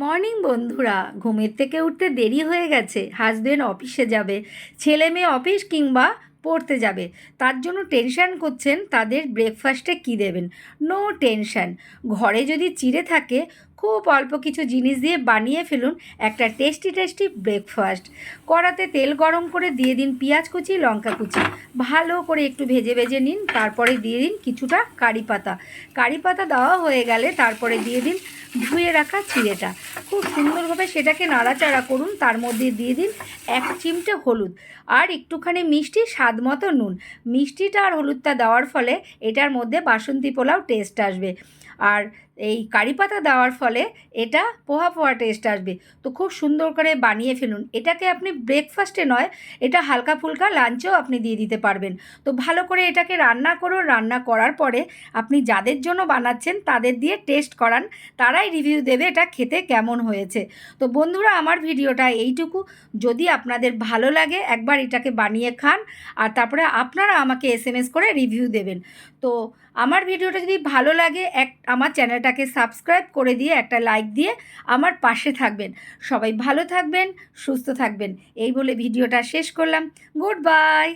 Morning, বন্ধুরা। ঘুমের থেকে উঠতে দেরি হয়ে গেছে। হাজবেন্ড অফিসে যাবে, ছেলে মেয়ে অফিস কিংবা পড়তে যাবে। তার জন্য টেনশান করছেন তাদের ব্রেকফাস্টে কী দেবেন? No tension. ঘরে যদি চিড়ে থাকে, খুব অল্প কিছু জিনিস দিয়ে বানিয়ে ফেলুন একটা টেস্টি টেস্টি ব্রেকফাস্ট। কড়াতে তেল গরম করে দিয়ে দিন পেঁয়াজ কুচি, লঙ্কা কুচি। ভালো করে একটু ভেজে ভেজে নিন। তারপরে দিয়ে দিন কিছুটা কারি পাতা। কারি পাতা দেওয়া হয়ে গেলে তারপরে দিয়ে দিন ধুয়ে রাখা চিড়েটা। খুব সুন্দরভাবে সেটাকে নাড়াচাড়া করুন, তার মধ্যে দিয়ে দিন এক চিমটে হলুদ আর একটুখানি মিষ্টি স্বাদ মতো নুন। মিষ্টিটা আর হলুদটা দেওয়ার ফলে এটার মধ্যে বাসন্তী পোলাও টেস্ট আসবে। আর এই কারি পাতা দেওয়ার ফলে এটা পোহা পোহা টেস্ট আসবে। তো খুব সুন্দর করে বানিয়ে ফেলুন। এটাকে আপনি ব্রেকফাস্টে নয়, এটা হালকা ফুলকা লাঞ্চেও আপনি দিয়ে দিতে পারবেন। তো ভালো করে এটাকে রান্না করুন। রান্না করার পরে আপনি যাদের জন্য বানাচ্ছেন তাদের দিয়ে টেস্ট করান। তারাই রিভিউ দেবে এটা খেতে কেমন হয়েছে। তো বন্ধুরা, আমার ভিডিওটা এইটুকু। যদি আপনাদের ভালো লাগে, একবার এটাকে বানিয়ে খান আর তারপরে আপনারা আমাকে এস করে রিভিউ দেবেন। তো আমার ভিডিওটা যদি ভালো লাগে, এক, আমার চ্যানেলটাকে সাবস্ক্রাইব করে দিয়ে একটা লাইক দিয়ে আমার পাশে থাকবেন। সবাই ভালো থাকবেন, সুস্থ থাকবেন। এই বলে ভিডিওটা শেষ করলাম। Good bye!